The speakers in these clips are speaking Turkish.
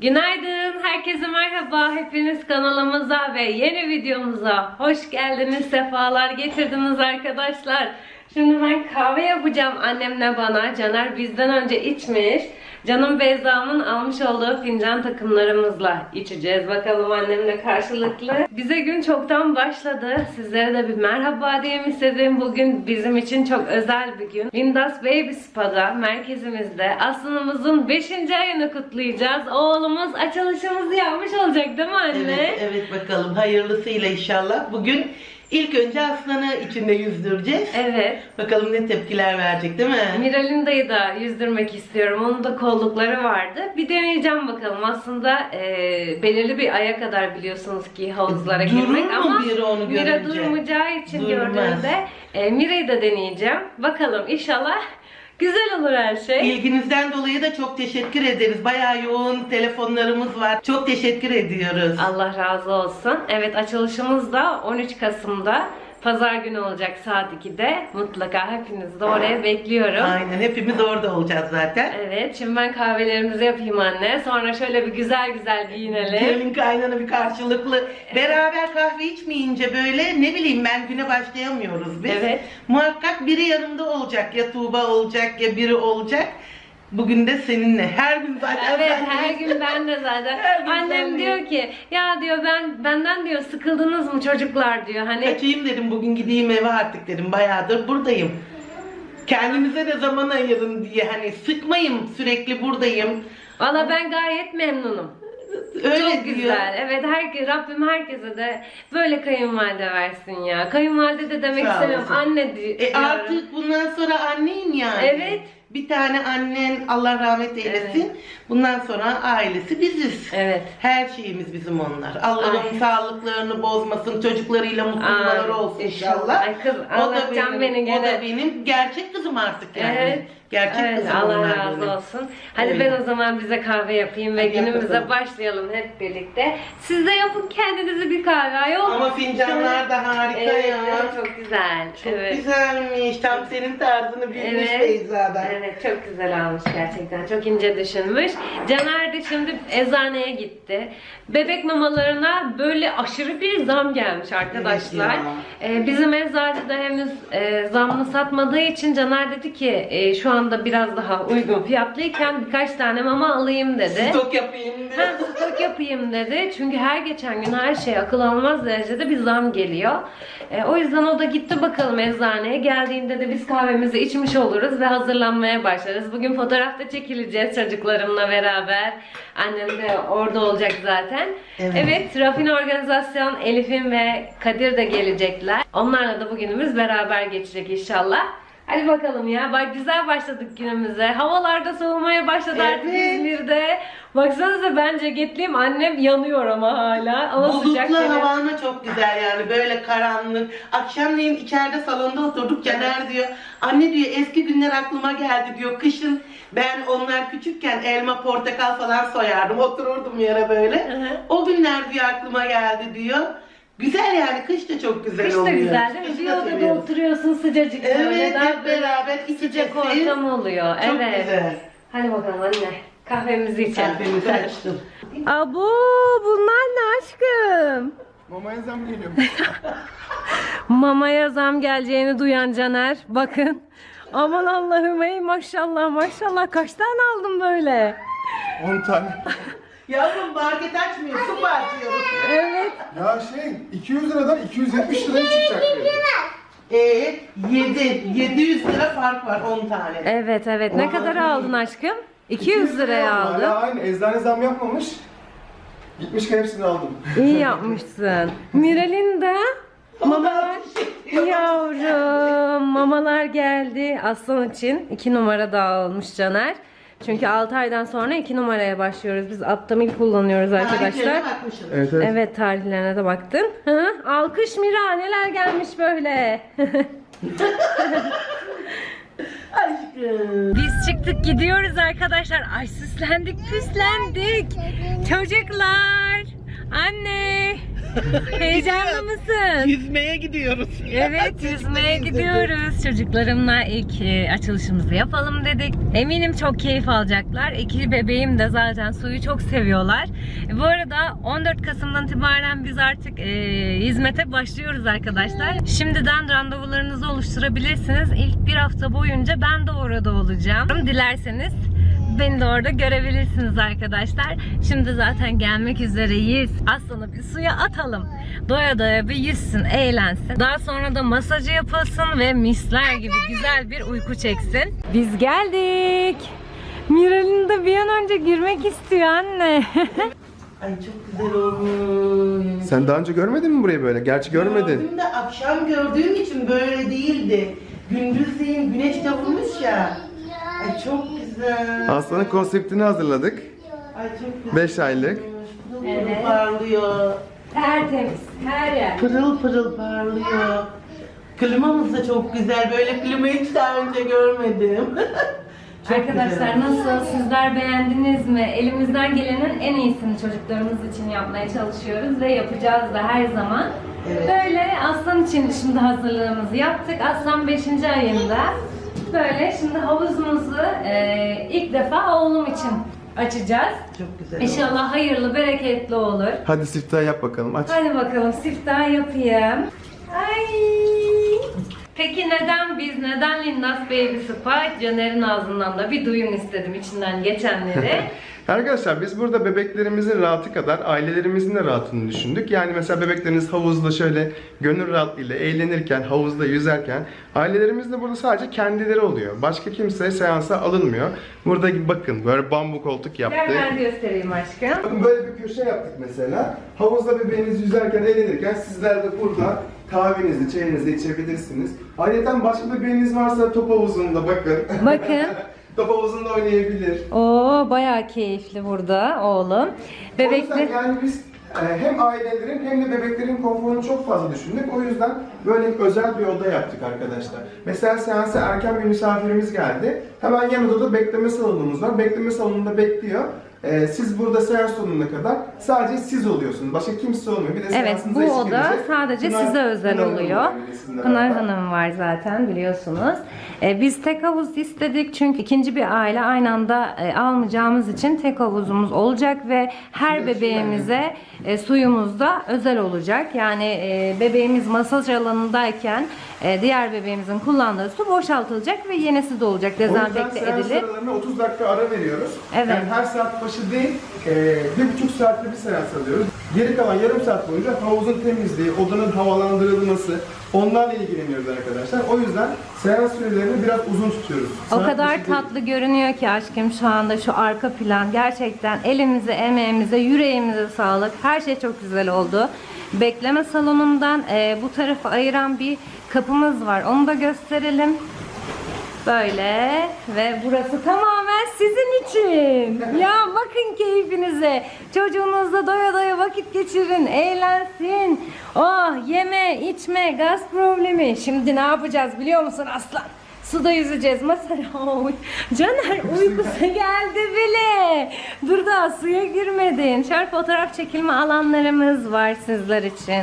Günaydın, herkese merhaba. Hepiniz kanalımıza ve yeni videomuza hoş geldiniz, sefalar getirdiniz arkadaşlar. Şimdi ben kahve yapacağım annemle bana. Caner bizden önce içmiş. Canım Beyza'mın almış olduğu fincan takımlarımızla içeceğiz. Bakalım annemle karşılıklı. Bize gün çoktan başladı. Sizlere de bir merhaba diyeyim istedim. Bugün bizim için çok özel bir gün. Windows Baby Spa'da merkezimizde Aslı'nımızın 5. ayını kutlayacağız. Oğlumuz açılışımızı yapmış olacak değil mi anne? Evet, evet bakalım hayırlısıyla inşallah. Bugün ilk önce aslanı içinde yüzdüreceğiz. Evet. Bakalım ne tepkiler verecek değil mi? Miralinda'yı da yüzdürmek istiyorum. Onun da kollukları vardı. Bir deneyeceğim bakalım. Aslında e, belirli bir aya kadar biliyorsunuz ki havuzlara Durur girmek mu ama biri onu Mira durmayacağı için Durmaz. gördüğümde e, Mira'yı da deneyeceğim. Bakalım inşallah güzel olur her şey. İlginizden dolayı da çok teşekkür ederiz. Bayağı yoğun telefonlarımız var. Çok teşekkür ediyoruz. Allah razı olsun. Evet açılışımız da 13 Kasım'da Pazar günü olacak saat 2'de. Mutlaka hepinizi de oraya bekliyorum. Aynen hepimiz orada olacağız zaten. Evet, şimdi ben kahvelerimizi yapayım anne. Sonra şöyle bir güzel güzel giyinelim. Gelin kaynana bir karşılıklı. Beraber kahve içmeyince böyle ne bileyim ben güne başlayamıyoruz biz. Evet. Muhakkak biri yanımda olacak. Ya Tuğba olacak ya biri olacak. Bugün de seninle. Her gün zaten Evet sen her gün ben de zaten. Her gün Annem sen diyor ki ya diyor ben benden diyor sıkıldınız mı çocuklar diyor. Hani Kaçayım dedim bugün gideyim eve artık dedim. Bayağıdır buradayım. Kendimize de zaman ayırın diye hani sıkmayayım sürekli buradayım. valla ben gayet memnunum. Öyle Çok diyor. güzel. Evet herke, Rabbim herkese de böyle kayınvalide versin ya. Kayınvalide de demek Sağ istemiyorum. Anne di- E diyorum. artık bundan sonra anneyim yani. Evet. Bir tane annen Allah rahmet eylesin. Evet. Bundan sonra ailesi biziz. Evet. Her şeyimiz bizim onlar. Allah'ım Ay. sağlıklarını bozmasın, çocuklarıyla mutluları Ay, olsun inşallah. Ay kız, anlatacağım beni O da benim gerçek kızım artık yani. Evet. Gerçek evet, kızım Allah razı benim. olsun. Hadi Öyle. ben o zaman bize kahve yapayım ve Hadi günümüze bakalım. başlayalım hep birlikte. Siz de yapın kendinize bir kahve ayol. Ama fincanlar da harika Evet, ya. evet, çok güzel. Çok evet. güzelmiş. Tam senin tarzını bilmiş Evet. Beyza'dan. Evet çok güzel almış gerçekten. Çok ince düşünmüş. Caner de şimdi eczaneye gitti. Bebek mamalarına böyle aşırı bir zam gelmiş arkadaşlar. Evet Ee, bizim eczacı da henüz e, zamlı satmadığı için Caner dedi ki e, şu anda biraz daha uygun fiyatlıyken birkaç tane mama alayım dedi. Stok yapayım. Ha, stok yapayım dedi. Çünkü her geçen gün her şey akıl almaz derecede bir zam geliyor. E, o yüzden o da gitti bakalım eczaneye. Geldiğinde de biz kahvemizi içmiş oluruz ve hazırlanmaya başlarız. Bugün fotoğrafta çekileceğiz çocuklarımla beraber. Annem de orada olacak zaten. Evet. Evet, Rafine Organizasyon Elif'in ve Kadir de gelecekler. Onlarla da bugünümüz beraber geçecek inşallah. Hadi bakalım ya. Bak güzel başladık günümüze. Havalarda soğumaya başladı artık Evet. İzmir'de. Baksanıza ben ceketliyim. Annem yanıyor ama hala. Ama Bulutlu hava ama çok güzel yani böyle karanlık. Akşamleyin içeride salonda oturduk Caner diyor. Anne diyor eski günler aklıma geldi diyor. Kışın ben onlar küçükken elma portakal falan soyardım. Otururdum yere böyle. Hı hı. O günler diyor aklıma geldi diyor. Güzel yani kış da çok güzel Kış da oluyor. güzel değil mi? Kışı Bir da odada seviyoruz. oturuyorsun sıcacık böyle. Evet Daha hep böyle beraber Sıcak içeceğiz. ortam oluyor. Çok evet. güzel. Hadi bakalım anne. Kahvemizi içelim. Kahvemizi açtım. Abo bunlar ne aşkım? Mamaya zam geliyor. Mamaya zam geleceğini duyan Caner. Bakın. Aman Allah'ım ey maşallah maşallah kaç tane aldın böyle? 10 tane. Yavrum market açmıyor, su açıyoruz. Evet. Ya şey 200 liradan 270 liraya çıkacak diyor. Ee, 7, 700 lira fark var 10 tane. Evet evet. Ne kadar aldın aşkım? 200 liraya aldım. aldın. Hala aynı eczane zam yapmamış. Gitmişken hepsini aldım. İyi yapmışsın. Miralinda mamalar yavrum mamalar geldi aslan için 2 numara daha almış Caner. Çünkü 6 aydan sonra 2 numaraya başlıyoruz. Biz Aptamil kullanıyoruz arkadaşlar. Evet evet. Evet tarihlerine de baktın. Hı? Alkış Mira neler gelmiş böyle. Aşkım. Biz çıktık gidiyoruz arkadaşlar. Ay süslendik püslendik. Çocuklar. Anne. Heyecanlı mısın? Yüzmeye gidiyoruz. Evet yüzmeye gidiyoruz. Çocuklarımla ilk e, açılışımızı yapalım dedik. Eminim çok keyif alacaklar. İki bebeğim de zaten suyu çok seviyorlar. E, Bu arada 14 Kasım'dan itibaren biz artık e, hizmete başlıyoruz arkadaşlar. Şimdiden randevularınızı oluşturabilirsiniz. İlk bir hafta boyunca ben de orada olacağım. Dilerseniz Beni de orada görebilirsiniz arkadaşlar. Şimdi zaten gelmek üzereyiz. Aslanı bir suya atalım. Doya doya bir yüzsün, eğlensin. Daha sonra da masajı yapılsın ve misler gibi güzel bir uyku çeksin. Biz geldik. Miral'in de bir an önce girmek istiyor anne. Ay çok güzel olmuş. Sen daha önce görmedin mi burayı böyle? Gerçi görmedin. Gördüm de akşam gördüğüm için böyle değildi. Gündüzleyin güneş de vurmuş ya. Ay çok. Aslanın konseptini hazırladık. Ay çok güzel. 5 aylık. Pırıl pırıl Evet. parlıyor. Tertemiz, her yer. Pırıl pırıl parlıyor. Klimamız da çok güzel. Böyle klimayı hiç daha önce görmedim. Çok Arkadaşlar güzel. nasıl? Sizler beğendiniz mi? Elimizden gelenin en iyisini çocuklarımız için yapmaya çalışıyoruz ve yapacağız da her zaman. Evet. Böyle Aslan için şimdi hazırlığımızı yaptık. Aslan 5. ayında. Böyle şimdi havuzumuzu e, ilk defa oğlum için açacağız. Çok güzel. İnşallah hayırlı, bereketli olur. Hadi siftah yap bakalım aç. Hadi bakalım siftah yapayım. Ay. Peki neden biz, neden Lindas Baby Spa? Caner'in ağzından da bir duyun istedim içinden geçenleri. Arkadaşlar biz burada bebeklerimizin rahatı kadar ailelerimizin de rahatını düşündük. Yani mesela bebekleriniz havuzda şöyle gönül rahatlığıyla eğlenirken, havuzda yüzerken ailelerimiz de burada sadece kendileri oluyor. Başka kimse seansa alınmıyor. Burada bakın böyle bambu koltuk Gel yaptık. ben göstereyim aşkım. Böyle bir köşe yaptık mesela. Havuzda bebeğiniz yüzerken, eğlenirken sizler de burada kahvenizi, çayınızı içebilirsiniz. Ayrıca başka bebeğiniz varsa top havuzunda bakın. Bakın. top havuzunda oynayabilir. Oo bayağı keyifli burada oğlum. O Bebekli. yüzden yani biz e, hem ailelerin hem de bebeklerin konforunu çok fazla düşündük. O yüzden böyle özel bir oda yaptık arkadaşlar. Mesela seansa erken bir misafirimiz geldi. Hemen yan odada bekleme salonumuz var. Bekleme salonunda bekliyor. E, siz burada seans sonuna kadar sadece siz oluyorsunuz. Başka kimse olmuyor. Bir de Evet seansınıza bu eşlik oda edecek sadece Pınar- size özel Pınar Hanım oluyor. var Pınar beraber. Hanım var zaten biliyorsunuz. Ee, biz tek havuz istedik çünkü ikinci bir aile aynı anda e, almayacağımız için tek havuzumuz olacak ve her bebeğimize e, suyumuz da özel olacak. Yani e, bebeğimiz masaj alanındayken e, diğer bebeğimizin kullandığı su boşaltılacak ve yenisi de olacak O yüzden dezenfekte edilir. aralarına 30 dakika ara veriyoruz. Evet. Yani her saat başı değil, e, bir buçuk saatte bir seans alıyoruz. Geri kalan yarım saat boyunca havuzun temizliği, odanın havalandırılması, onlarla ilgileniyoruz arkadaşlar. O yüzden seans sürelerini biraz uzun tutuyoruz. O Saat kadar başı değil. tatlı görünüyor ki aşkım şu anda şu arka plan. Gerçekten elimize, emeğimize, yüreğimize sağlık. Her şey çok güzel oldu. Bekleme salonundan e, bu tarafı ayıran bir kapımız var. Onu da gösterelim. Böyle ve burası tamamen sizin için. Ya bakın keyfinize. Çocuğunuzla doya doya vakit geçirin, eğlensin. Oh yeme, içme, gaz problemi. Şimdi ne yapacağız biliyor musun aslan? Suda yüzeceğiz. Mesela Caner uykusu geldi bile. Dur daha suya girmedin. Şöyle fotoğraf çekilme alanlarımız var sizler için.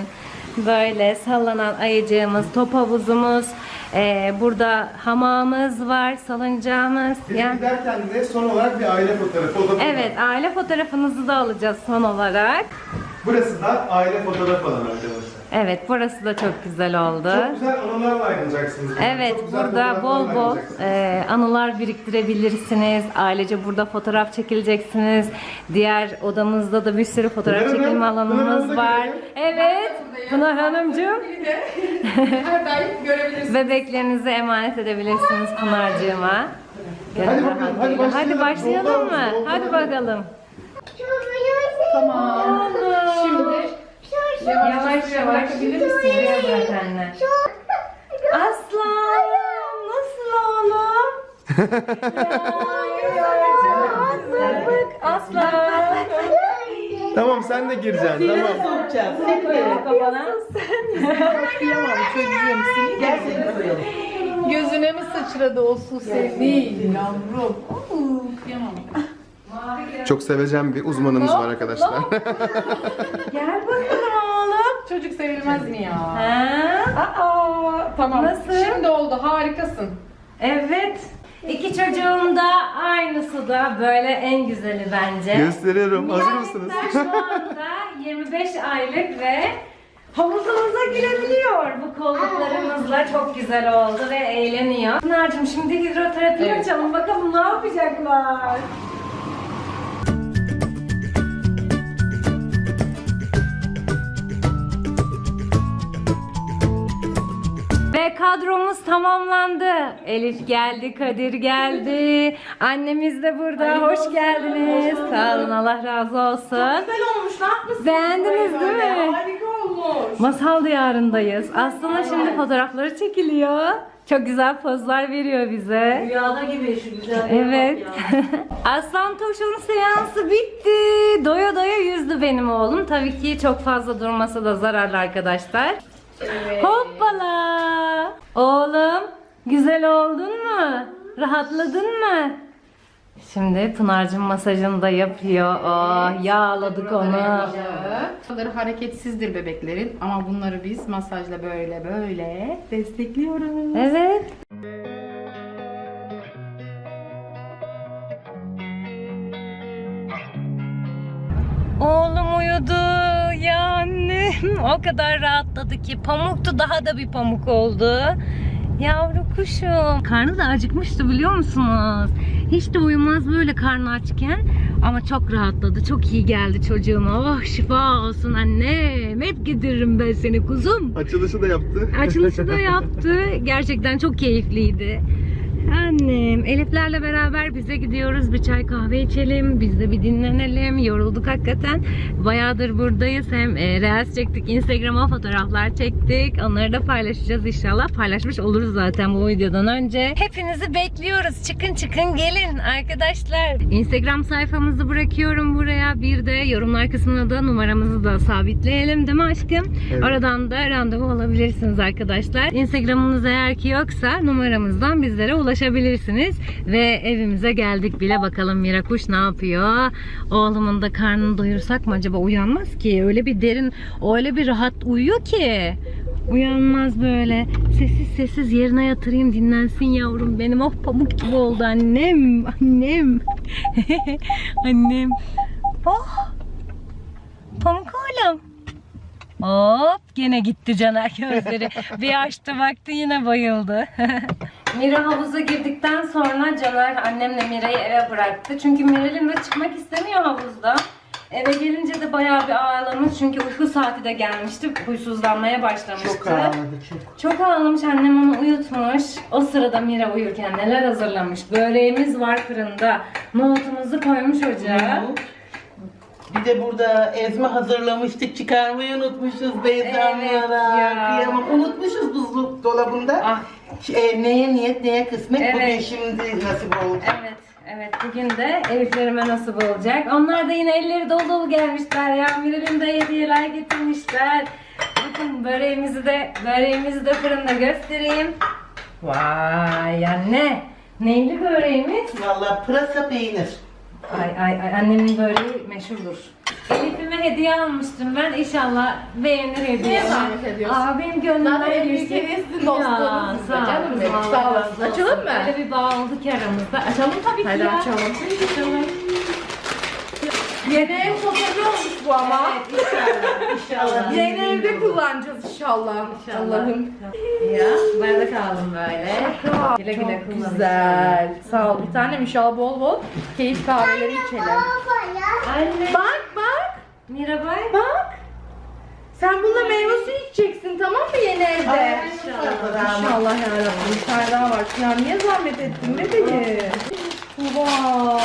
Böyle sallanan ayıcığımız, top havuzumuz, ee, burada hamamımız var, salıncağımız. Biz Yani, giderken de son olarak bir aile fotoğrafı. O da evet, aile fotoğrafınızı da alacağız son olarak. Burası da aile fotoğraf alanı arkadaşlar. Evet, burası da çok güzel oldu. Çok güzel anılarla ayrılacaksınız. Evet, Çok burada bol bol e, anılar biriktirebilirsiniz. Ailece burada fotoğraf çekileceksiniz. Diğer odamızda da bir sürü fotoğraf Pınar çekilme alanımız Hanım da var. görelim. Evet, Pınar Hanımcığım. Her daim görebilirsiniz. Bebeklerinizi emanet edebilirsiniz Pınar'cığıma. Hadi bakalım, hadi başlayalım. Hadi başlayalım mı? Hadi bakalım. Tamam. Şimdi Yavaş yavaş bırakabilir misin? Şuraya bırak anne. Aslan! Nasıl oğlum? ya, bak aslan. Tamam sen de gireceksin. tamam. Sokacağız. Koyalım kafana. Kıyamam çocuğum seni. Gel seni koyalım. Gözüne mi sıçradı o su sevdiğin yavrum? Oo, kıyamam. Çok seveceğim bir uzmanımız var arkadaşlar. Gel bakalım. Çocuk sevilmez mi ya? Ha? Aa, tamam. Nasıl? Şimdi oldu. Harikasın. Evet. İki çocuğum da aynı suda böyle en güzeli bence. Gösteriyorum. Hazır mısınız? şu anda 25 aylık ve havuzumuza girebiliyor. Bu kolluklarımızla çok güzel oldu ve eğleniyor. Pınar'cığım şimdi hidroterapi Evet. açalım bakalım ne yapacaklar. Ve kadromuz tamamlandı. Elif geldi, Kadir geldi. Annemiz de burada. Hoş geldiniz. Sağ olun, Allah razı olsun. Güzel olmuş. Ne? Beğendiniz Böyle değil mi? Harika olmuş. Masal diyarındayız. Aslında şimdi fotoğrafları çekiliyor. Çok güzel pozlar veriyor bize. Rüyada gibi şu güzel. Evet. Aslan Toş'un seansı bitti. Doya doya yüzdü benim oğlum. Tabii ki çok fazla durmasa da zararlı arkadaşlar. Evet. Hoppala. Oğlum güzel oldun mu? Rahatladın mı? Şimdi Pınar'cığım masajını da yapıyor. Oh, yağladık onu. Bunları hareketsizdir bebeklerin ama bunları biz masajla böyle böyle destekliyoruz. Evet. Oğlum uyudu ya annem. O kadar rahatladı ki pamuktu daha da bir pamuk oldu. Yavru kuşum. Karnı da acıkmıştı biliyor musunuz? Hiç de uyumaz böyle karnı açken. Ama çok rahatladı. Çok iyi geldi çocuğuma. Oh şifa olsun annem. Hep giderim ben seni kuzum. Açılışı da yaptı. Açılışı da yaptı. Gerçekten çok keyifliydi. Annem, Eliflerle beraber bize gidiyoruz. Bir çay kahve içelim. Biz de bir dinlenelim. Yorulduk hakikaten. Bayağıdır buradayız. Hem e, reels çektik, Instagram'a fotoğraflar çektik. Onları da paylaşacağız inşallah. Paylaşmış oluruz zaten bu videodan önce. Hepinizi bekliyoruz. Çıkın çıkın gelin arkadaşlar. Instagram sayfamızı bırakıyorum buraya. Bir de yorumlar kısmına da numaramızı da sabitleyelim değil mi aşkım? Evet. Oradan da randevu alabilirsiniz arkadaşlar. Instagramınız eğer ki yoksa numaramızdan bizlere ulaşabilirsiniz. Ve evimize geldik bile bakalım Mira kuş ne yapıyor? Oğlumun da karnını doyursak mı acaba uyanmaz ki? Öyle bir derin, öyle bir rahat uyuyor ki. Uyanmaz böyle. Sessiz sessiz yerine yatırayım dinlensin yavrum benim. Oh pamuk gibi oldu annem. Annem. annem. Oh. Pamuk oğlum. Hop gene gitti Caner gözleri. bir açtı baktı yine bayıldı. Mira havuza girdikten sonra Caner annemle Mira'yı eve bıraktı. Çünkü Miral'in de çıkmak istemiyor havuzda. Eve gelince de bayağı bir ağlamış çünkü uyku saati de gelmişti. Huysuzlanmaya başlamıştı. Çok ağladı çok. Çok ağlamış annem onu uyutmuş. O sırada Mira uyurken neler hazırlamış. Böreğimiz var fırında. Nohutumuzu koymuş ocağa. Bir de burada ezme hazırlamıştık. Çıkarmayı unutmuşuz Beyza Evet. Kıyamam. Unutmuşuz buzluk dolabında. Ah E, neye niyet neye kısmet bugün Evet. şimdi nasip oldu. Evet, evet. Bugün de Eliflerime nasip olacak. Onlar da yine elleri dolu dolu gelmişler ya. Miral'in de hediyeler getirmişler. Bakın böreğimizi de böreğimizi de fırında göstereyim. Vay anne. Neyli böreğimiz? Valla pırasa peynir. Ay ay ay annemin böreği meşhurdur. Elif'ime hediye almıştım ben. İnşallah beğenir hediye. Niye zahmet ediyorsun? Abim gönlümden Zaten en büyük sizin Ya, dostluğunuz sizde sağ ol, canım benim. ol, Sağ olsun. Açalım mı? Öyle bir bağ oldu ki aramızda. Açalım tabii ki Hadi ya. açalım. Açalım. Yeni ev olmuş bu ama. Evet inşallah. inşallah. Yeni evde kullanacağız inşallah. İnşallah. Allah'ım. Ya bardak aldım böyle. Güle güle Çok kullanın. güzel. Sağ ol. Bir tane inşallah bol bol keyif kahveleri içelim. Anne. Bak bak. Mirabai. Bak. Sen bununla meyve suyu içeceksin tamam mı yeni evde? Ay, İnşallah. İnşallah yarabbim. Bir tane daha var. Ya niye zahmet ettin bebeğim? Tuba.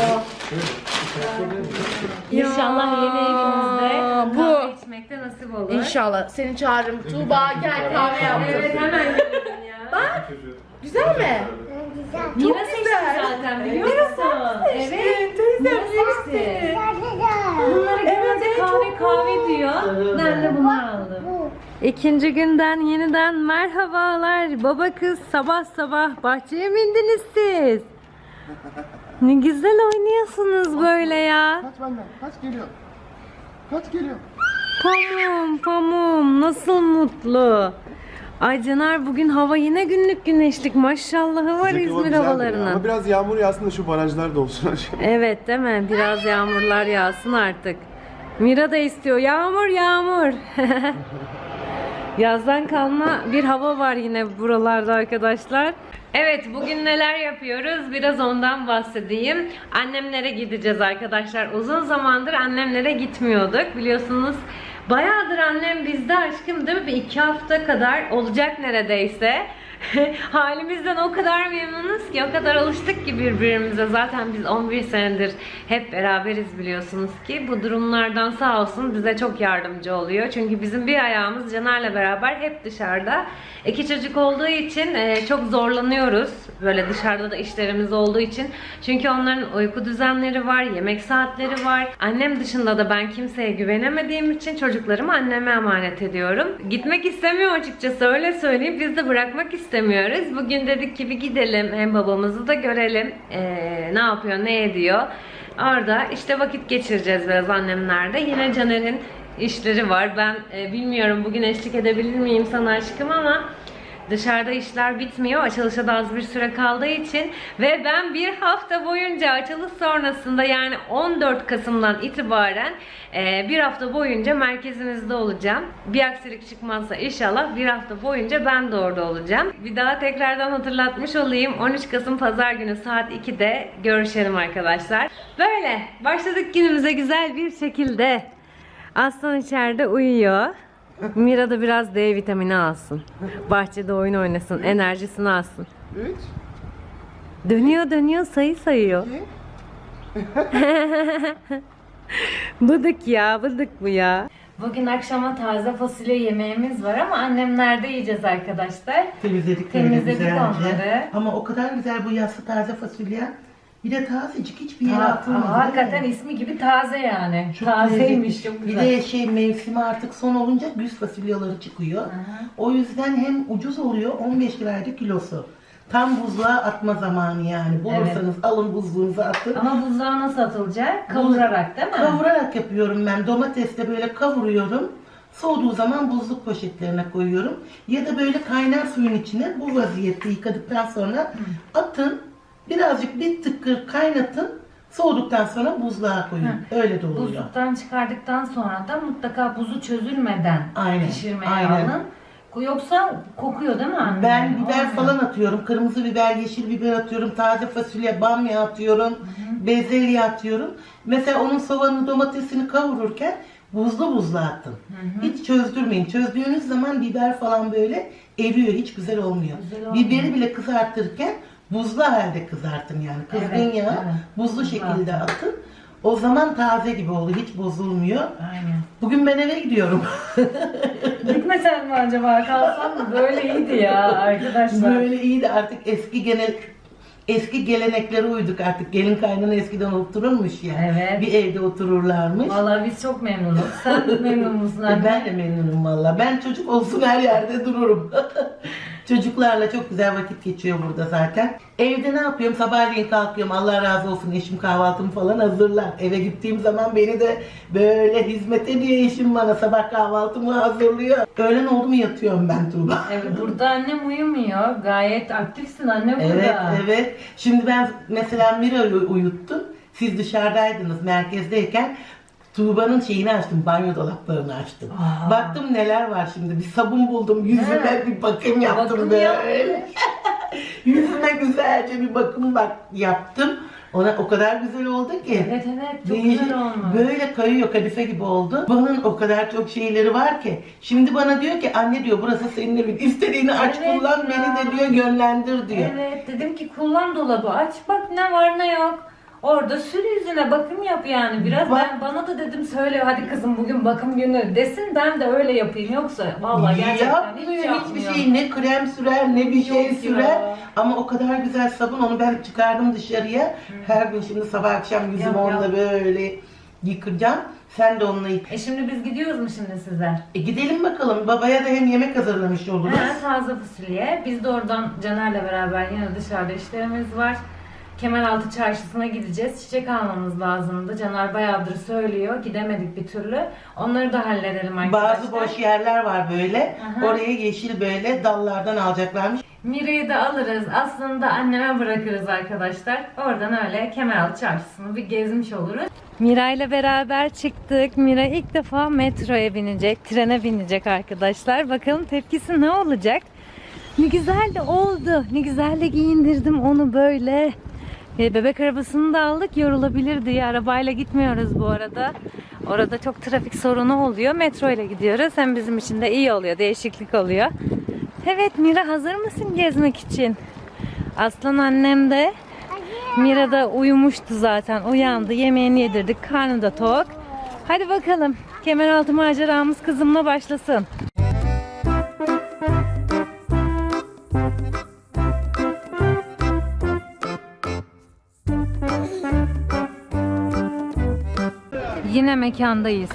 İnşallah yeni evimizde bu. kahve içmekte nasip olur. İnşallah. Seni çağırırım. Tuğba gel kahve yaptım. Evet hemen gelirim ya. Bak. Güzel mi? Mira Çok seçti güzel. zaten biliyor Mira musun? sen mi seçtin? Evet. Teyzem Mira seçti. seçti. Bunlara genelde evet, kahve çok kahve diyor. Ben de bunu aldım. İkinci günden yeniden merhabalar. Baba kız sabah sabah bahçeye mi indiniz siz? Ne güzel oynuyorsunuz böyle ya. Kaç benden. Kaç geliyor. Kaç geliyor. Pamum, pamum nasıl mutlu. Ay Caner bugün hava yine günlük güneşlik. Maşallahı var Sıcak hava İzmir güzeldir ya. havalarının. Ama biraz yağmur yağsın da şu barajlar da olsun. Evet değil mi? Biraz yağmurlar yağsın artık. Mira da istiyor. Yağmur yağmur. Yazdan kalma bir hava var yine buralarda arkadaşlar. Evet bugün neler yapıyoruz biraz ondan bahsedeyim. Annemlere gideceğiz arkadaşlar. Uzun zamandır annemlere gitmiyorduk biliyorsunuz. Bayağıdır annem bizde aşkım değil mi? Bir iki hafta kadar olacak neredeyse. Halimizden o kadar memnunuz ki, o kadar alıştık ki birbirimize. Zaten biz 11 senedir hep beraberiz biliyorsunuz ki. Bu durumlardan sağ olsun bize çok yardımcı oluyor. Çünkü bizim bir ayağımız Caner'le beraber hep dışarıda. İki çocuk olduğu için e, çok zorlanıyoruz. Böyle dışarıda da işlerimiz olduğu için. Çünkü onların uyku düzenleri var, yemek saatleri var. Annem dışında da ben kimseye güvenemediğim için çocuklarımı anneme emanet ediyorum. Gitmek istemiyor açıkçası öyle söyleyeyim. Biz de bırakmak istemiyoruz. Bugün dedik ki bir gidelim hem babamızı da görelim. Ee, ne yapıyor, ne ediyor. Orada işte vakit geçireceğiz biraz annemlerde. Yine Caner'in işleri var. Ben e, bilmiyorum bugün eşlik edebilir miyim sana aşkım ama Dışarıda işler bitmiyor. Açılışa da az bir süre kaldığı için ve ben bir hafta boyunca açılış sonrasında yani 14 Kasım'dan itibaren e, bir hafta boyunca merkezimizde olacağım. Bir aksilik çıkmazsa inşallah bir hafta boyunca ben de orada olacağım. Bir daha tekrardan hatırlatmış olayım. 13 Kasım Pazar günü saat 2'de görüşelim arkadaşlar. Böyle başladık günümüze güzel bir şekilde. Aslan içeride uyuyor. Mira da biraz D vitamini alsın. Bahçede oyun oynasın, enerjisini alsın. 3, Dönüyor dönüyor sayı sayıyor. 2, Bıdık ya, bıdık bu ya. Bugün akşama taze fasulye yemeğimiz var ama annemlerde yiyeceğiz arkadaşlar. Temizledik, Temizledik güzelce. onları. Ama o kadar güzel bu yassı taze fasulye. Bir de tazecik hiçbir yere Ha, atılmadı. ama hakikaten ismi gibi taze yani. Çok Tazeymiş lezzetli. çok Bir güzel. de şey mevsimi artık son olunca güz fasulyeleri çıkıyor. O yüzden hem ucuz oluyor 15 liraydı kilosu. Tam buzluğa atma zamanı yani. Bulursanız alın buzluğunuza atın. Ama buzluğa nasıl atılacak? Kavurarak değil mi? Kavurarak yapıyorum ben. Domatesle böyle kavuruyorum. Soğuduğu zaman buzluk poşetlerine koyuyorum. Ya da böyle kaynar suyun içine bu vaziyette yıkadıktan sonra atın. Birazcık bir tıkır kaynatın. Soğuduktan sonra buzluğa koyun. Öyle de oluyor. Buzluktan çıkardıktan sonra da mutlaka buzu çözülmeden Aynen, pişirmeye aynen. alın. Yoksa kokuyor değil mi anne? Ben biber Olmuyor. falan atıyorum. Kırmızı biber, yeşil biber atıyorum. Taze fasulye, bamya atıyorum. Bezelye atıyorum. Mesela onun soğanını, domatesini kavururken buzlu buzlu attım. Hiç çözdürmeyin. Çözdüğünüz zaman biber falan böyle eriyor. Hiç güzel olmuyor. Güzel olmuyor. Biberi bile kızartırken buzlu halde kızartın yani. Kızgın Evet, yağı evet. buzlu şekilde atın. O zaman taze gibi oluyor. Hiç bozulmuyor. Aynen. Bugün ben eve gidiyorum. Gitmesen mi acaba? Kalsan mı? Böyle iyiydi ya arkadaşlar. Böyle iyiydi artık eski genel eski geleneklere uyduk artık. Gelin kaynana eskiden otururmuş ya. Evet. Bir evde otururlarmış. Vallahi biz çok memnunuz. Sen memnun musun E, anne? Ben de memnunum valla. Ben çocuk olsun her yerde dururum. Çocuklarla çok güzel vakit geçiyor burada zaten. Evde ne yapıyorum? Sabahleyin kalkıyorum. Allah razı olsun eşim kahvaltımı falan hazırlar. Eve gittiğim zaman beni de böyle hizmet ediyor eşim bana. Sabah kahvaltımı hazırlıyor. Öğlen oldu mu yatıyorum ben Tuğba. Evet, burada annem uyumuyor. Gayet aktifsin anne burada. Evet, evet. Şimdi ben mesela Mira'yı uyuttum. Siz dışarıdaydınız merkezdeyken. Tuğba'nın şeyini açtım, banyo dolaplarını açtım. Aa. Baktım neler var şimdi. Bir sabun buldum, yüzüme bir bakım yaptım böyle. yüzüme güzelce bir bakım bak yaptım. Ona o kadar güzel oldu ki. Evet evet çok güzel olmuş. Böyle kayıyor kadife gibi oldu. Bunun o kadar çok şeyleri var ki. Şimdi bana diyor ki anne diyor burası senin evin. İstediğini aç Evet kullan ya. beni de diyor yönlendir diyor. Evet dedim ki kullan dolabı aç bak ne var ne yok. Orada sür yüzüne bakım yap yani biraz. Bak- Ben bana da dedim söyle hadi kızım bugün bakım günü desin ben de öyle yapayım yoksa vallahi gerçekten Yapmıyor hiç hiçbir yapmıyor. şey ne krem sürer ne bir şey Yok sürer ya. ama o kadar güzel sabun onu ben çıkardım dışarıya her gün şimdi sabah akşam yüzümü Yap, onunla böyle yıkayacağım sen de onunla yık. E şimdi biz gidiyoruz mu şimdi sizler? E gidelim bakalım babaya da hem yemek hazırlamış oluruz. He, taze fasulye. Biz de oradan Caner'le beraber yine dışarıda işlerimiz var. Kemeraltı çarşısına gideceğiz. Çiçek almamız lazımdı. Caner bayağıdır söylüyor. Gidemedik bir türlü. Onları da halledelim arkadaşlar. Bazı boş yerler var böyle. Aha. Oraya yeşil böyle dallardan alacaklarmış. Mira'yı da alırız. Aslında anneme bırakırız arkadaşlar. Oradan öyle Kemeraltı çarşısını bir gezmiş oluruz. Mira ile beraber çıktık. Mira ilk defa metroya binecek, trene binecek arkadaşlar. Bakalım tepkisi ne olacak? Ne güzel de oldu. Ne güzel de giyindirdim onu böyle. E, bebek arabasını da aldık. Yorulabilir diye arabayla gitmiyoruz bu arada. Orada çok trafik sorunu oluyor. Metro ile gidiyoruz. Hem bizim için de iyi oluyor. Değişiklik oluyor. Evet Mira hazır mısın gezmek için? Aslan annem de Mira da uyumuştu zaten. Uyandı. Yemeğini yedirdik. Karnı da tok. Hadi bakalım. Kemeraltı maceramız kızımla başlasın. Yine mekandayız.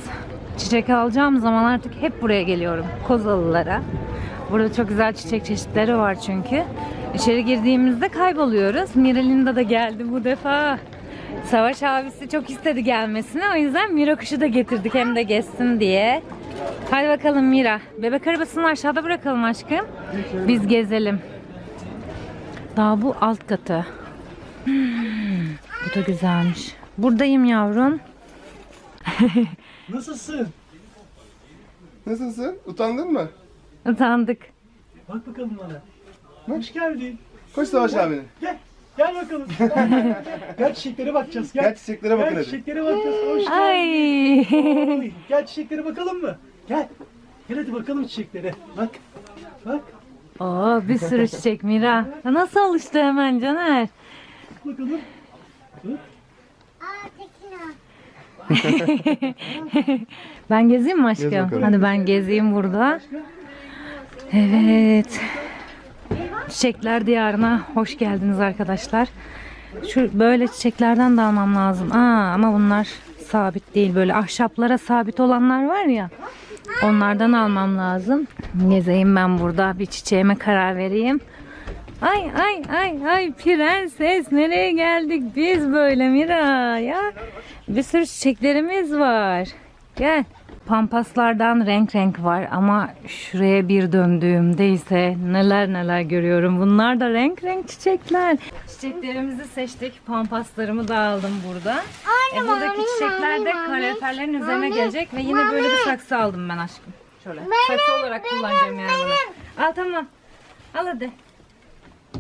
Çiçek alacağım zaman artık hep buraya geliyorum. Kozalılara. Burada çok güzel çiçek çeşitleri var çünkü. İçeri girdiğimizde kayboluyoruz. Miralinda da geldi bu defa. Savaş abisi çok istedi gelmesini. O yüzden Mira kuşu da getirdik hem de gezsin diye. Hadi bakalım Mira. Bebek arabasını aşağıda bırakalım aşkım. Biz gezelim. Daha bu alt katı. Hmm, bu da güzelmiş. Buradayım yavrum. Nasılsın? Nasılsın? Utandın mı? Utandık. Bak bakalım bana. Hoş geldin. Koş Savaş abine. Gel. Gel bakalım. gel çiçeklere bakacağız. Gel. Gel çiçeklere bakın Gel hadi. çiçeklere bakacağız. Hoş geldin. Ay. Oy, Gel çiçeklere bakalım mı? Gel. Gel hadi bakalım çiçeklere. Bak. Bak. Oo bir sürü çiçek Mira. Nasıl alıştı hemen Caner? Bakalım. Ben gezeyim mi aşkım? Gez. Hadi ben gezeyim burada. Evet. Çiçekler diyarına hoş geldiniz arkadaşlar. Şu böyle çiçeklerden de almam lazım. Aa, ama bunlar sabit değil. Böyle ahşaplara sabit olanlar var ya. Onlardan almam lazım. Gezeyim ben burada. Bir çiçeğime karar vereyim. Ay ay ay ay prenses nereye geldik biz böyle Mira ya. Bir sürü çiçeklerimiz var. Gel. Pampaslardan renk renk var ama şuraya bir döndüğümde ise neler neler görüyorum. Bunlar da renk renk çiçekler. Çiçeklerimizi seçtik. Pampaslarımı da aldım burada. e, buradaki çiçekler de kaloriferlerin üzerine gelecek ve yine böyle bir saksı aldım ben aşkım. Şöyle. Saksı olarak kullanacağım yani bunu. Al tamam. Al hadi.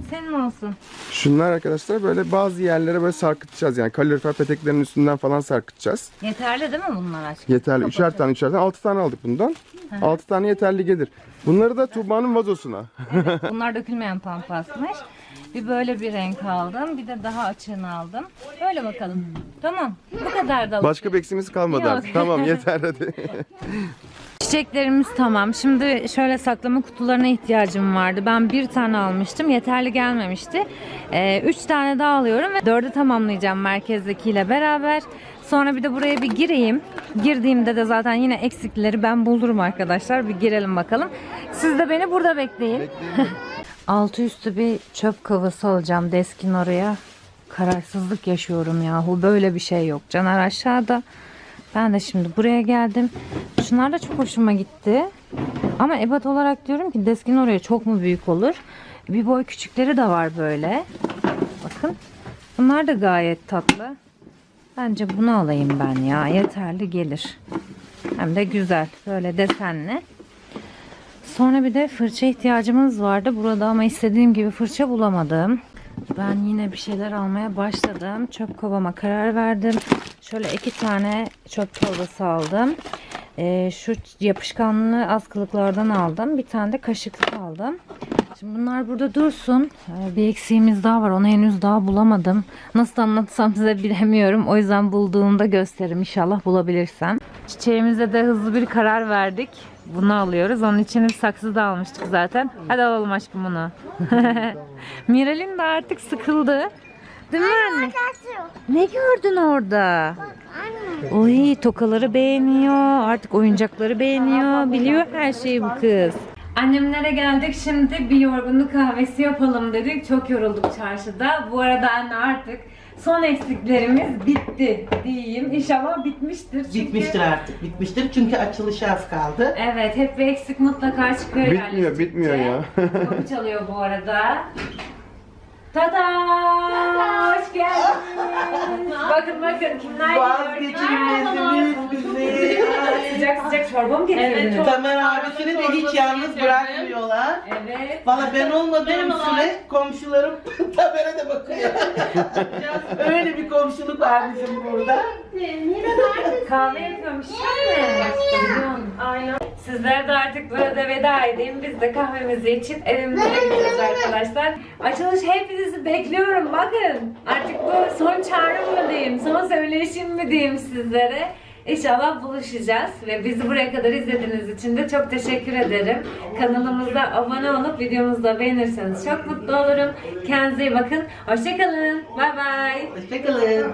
Senin olsun. Şunlar arkadaşlar böyle bazı yerlere böyle sarkıtacağız yani kalorifer peteklerinin üstünden falan sarkıtacağız. Yeterli değil mi bunlar aşkım? Yeterli. Üçer tane üçer tane. Altı tane aldık bundan. Altı tane yeterli gelir. Bunları da Tuğba'nın vazosuna. Bunlar dökülmeyen pampasmış. Bir böyle bir renk aldım. Bir de daha açığını aldım. Böyle bakalım. Tamam. Bu kadar da Başka bir eksiğimiz kalmadı Yok. artık. Tamam yeter hadi. Çiçeklerimiz tamam. Şimdi şöyle saklama kutularına ihtiyacım vardı. Ben bir tane almıştım. Yeterli gelmemişti. Ee, üç tane daha alıyorum ve dördü tamamlayacağım merkezdekiyle beraber. Sonra bir de buraya bir gireyim. Girdiğimde de zaten yine eksikleri ben bulurum arkadaşlar. Bir girelim bakalım. Siz de beni burada bekleyin. Altı üstü bir çöp kovası alacağım deskin oraya. Kararsızlık yaşıyorum yahu. Böyle bir şey yok. Caner aşağıda. Ben de şimdi buraya geldim. Şunlar da çok hoşuma gitti. Ama ebat olarak diyorum ki deskin oraya çok mu büyük olur? Bir boy küçükleri de var böyle. Bakın. Bunlar da gayet tatlı. Bence bunu alayım ben ya. Yeterli gelir. Hem de güzel. Böyle desenli. Sonra bir de fırça ihtiyacımız vardı burada ama istediğim gibi fırça bulamadım. Ben yine bir şeyler almaya başladım. Çöp kovama karar verdim. Şöyle iki tane çöp torbası aldım. Ee, şu yapışkanlı askılıklardan aldım. Bir tane de kaşıklık aldım. Şimdi bunlar burada dursun. Ee, bir eksiğimiz daha var. Onu henüz daha bulamadım. Nasıl anlatsam size bilemiyorum. O yüzden bulduğumda gösteririm. İnşallah bulabilirsem. Çiçeğimize de hızlı bir karar verdik. Bunu alıyoruz. Onun için bir saksı da almıştık zaten. Hadi alalım aşkım bunu. Miral'in de artık sıkıldı. Değil mi anne? Ne gördün orada? Oy tokaları beğeniyor. Artık oyuncakları beğeniyor. Biliyor her şeyi bu kız. Annemlere geldik şimdi bir yorgunluk kahvesi yapalım dedik. Çok yorulduk çarşıda. Bu arada anne artık son eksiklerimiz bitti diyeyim. İnşallah bitmiştir. Çünkü- Bitmiştir artık, bitmiştir. Çünkü açılışı az kaldı. Evet hep bir eksik mutlaka çıkıyor Bitmiyor, bitmiyor ya. Kapı çalıyor bu arada. Tada! Hoş geldiniz. bakın bakın kimler geliyor. Vazgeçilmezimiz bizi. Sıcak sıcak çorba mı getirdiniz? Evet, Tamer abisini de hiç yalnız bırakmıyorlar. Evet. Valla ben olmadığım süre komşularım Tamer'e de bakıyor. Öyle bir komşuluk var bizim burada. Kahve yapıyormuş? Aynen. Sizlere de artık burada veda edeyim. Biz de kahvemizi içip evimize gidiyoruz arkadaşlar. Açılış hepinizi bekliyorum. Bakın artık bu son çağrım mı diyeyim, son söyleşim mi diyeyim sizlere. İnşallah buluşacağız ve bizi buraya kadar izlediğiniz için de çok teşekkür ederim. Kanalımıza abone olup videomuzu da beğenirseniz çok mutlu olurum. Kendinize iyi bakın. Hoşçakalın. Bay bay. Hoşçakalın.